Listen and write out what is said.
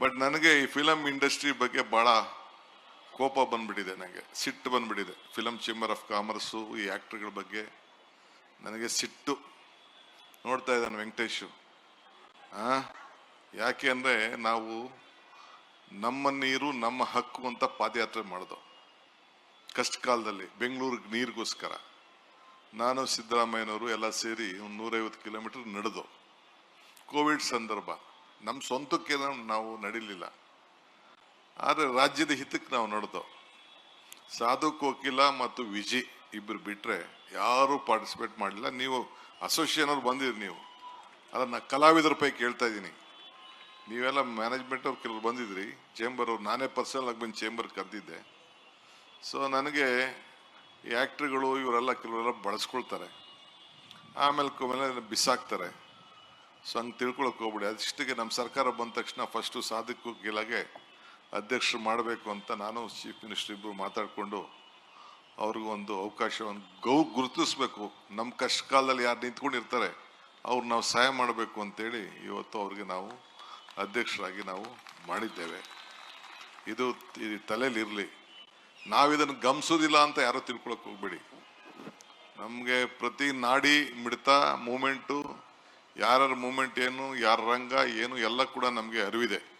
But ನನಗೆ ಈ film industry ಬಗ್ಗೆ ಭಾಳ ಕೋಪ ಬಂದ್ಬಿಟ್ಟಿದೆ ನನಗೆ. ಸಿಟ್ಟು ಬಂದ್ಬಿಟ್ಟಿದೆ. ಫಿಲಮ್ ಚೇಂಬರ್ ಆಫ್ ಕಾಮರ್ಸು ಈ ಆ್ಯಕ್ಟ್ರ್ಗಳ ಬಗ್ಗೆ ನನಗೆ ಸಿಟ್ಟು. ನೋಡ್ತಾ ಇದ್ದಾನೆ ವೆಂಕಟೇಶು. ಯಾಕೆ ಅಂದರೆ ನಾವು ನಮ್ಮ ನೀರು, ನಮ್ಮ ಹಕ್ಕು ಅಂತ ಪಾದಯಾತ್ರೆ ಮಾಡಿದೋ. ಕಷ್ಟ ಕಾಲದಲ್ಲಿ ಬೆಂಗಳೂರಿಗೆ ನೀರಿಗೋಸ್ಕರ. ನಾನು ಸಿದ್ದರಾಮಯ್ಯನವರು ಎಲ್ಲ ಸೇರಿ ಒಂದು ನೂರೈವತ್ತು ಕಿಲೋಮೀಟರ್ ನಡೆದು. ಕೋವಿಡ್ ಸಂದರ್ಭ. ನಮ್ಮ ಸ್ವಂತಕ್ಕೆ ನಾವು ನಡೀಲಿಲ್ಲ. ಆದರೆ ರಾಜ್ಯದ ಹಿತಕ್ಕೆ ನಾವು ನಡೆದೋ. ಸಾಧು ಕೋಕಿಲ ಮತ್ತು ವಿಜಿ ಇಬ್ಬರು ಬಿಟ್ಟರೆ ಯಾರೂ ಪಾರ್ಟಿಸಿಪೇಟ್ ಮಾಡಲಿಲ್ಲ. ನೀವು ಅಸೋಸಿಯೇಷನ್ ಅವ್ರು ಬಂದಿರಿ ನೀವು. ಅದನ್ನ ಕಲಾವಿದರ ಪೈ ಕೇಳ್ತಾ ಇದ್ದೀನಿ. ನೀವೆಲ್ಲ ಮ್ಯಾನೇಜ್ಮೆಂಟ್ ಅವ್ರು ಕೆಲವ್ರು ಬಂದಿದ್ರಿ. ಚೇಂಬರ್ ಅವ್ರು, ನಾನೇ ಪರ್ಸನಲ್ ಆಗಿ ಬಂದು ಚೇಂಬರ್ ಕರೆದಿದ್ದೆ. ಸೊ, ನನಗೆ ಈ ಆ್ಯಕ್ಟ್ರುಗಳು ಇವರೆಲ್ಲ ಕೆಲವರೆಲ್ಲ ಬಳಸ್ಕೊಳ್ತಾರೆ. ಆಮೇಲೆ ಕೊಮೇಲೆ ಬಿಸಾಕ್ತಾರೆ. ಸೊ ಹಂಗೆ ತಿಳ್ಕೊಳಕ್ ಹೋಗ್ಬಿಡಿ. ಅದಿಷ್ಟಿಗೆ ನಮ್ಮ ಸರ್ಕಾರ ಬಂದ ತಕ್ಷಣ ಫಸ್ಟು ಸಾಧಕ್ಕೂ ಗೆಲಗೆ ಅಧ್ಯಕ್ಷರು ಮಾಡಬೇಕು ಅಂತ ನಾನು ಚೀಫ್ ಮಿನಿಸ್ಟರ್ ಇಬ್ಬರು ಮಾತಾಡಿಕೊಂಡು ಅವ್ರಿಗೂ ಒಂದು ಅವಕಾಶವನ್ನು ಗೌ ಗುರುತಿಸ್ಬೇಕು. ನಮ್ಮ ಕಷ್ಟ ಕಾಲದಲ್ಲಿ ಯಾರು ನಿಂತ್ಕೊಂಡಿರ್ತಾರೆ, ಅವ್ರು ನಾವು ಸಹಾಯ ಮಾಡಬೇಕು ಅಂತೇಳಿ ಇವತ್ತು ಅವ್ರಿಗೆ ನಾವು ಅಧ್ಯಕ್ಷರಾಗಿ ನಾವು ಮಾಡಿದ್ದೇವೆ. ಇದು ಈ ತಲೆಯಲ್ಲಿ ಇರಲಿ. ನಾವಿದನ್ನು ಗಮನಿಸೋದಿಲ್ಲ ಅಂತ ಯಾರೋ ತಿಳ್ಕೊಳಕ್ಕೆ ಹೋಗ್ಬೇಡಿ. ನಮಗೆ ಪ್ರತಿ ನಾಡಿ ಮಿಡ್ತ ಮೂಮೆಂಟು ಯಾರ್ಯಾರ ಮೂಮೆಂಟ್ ಏನು ಯಾರ ರಂಗ ಏನು ಎಲ್ಲ ಕೂಡ ನಮಗೆ ಅರಿವಿದೆ.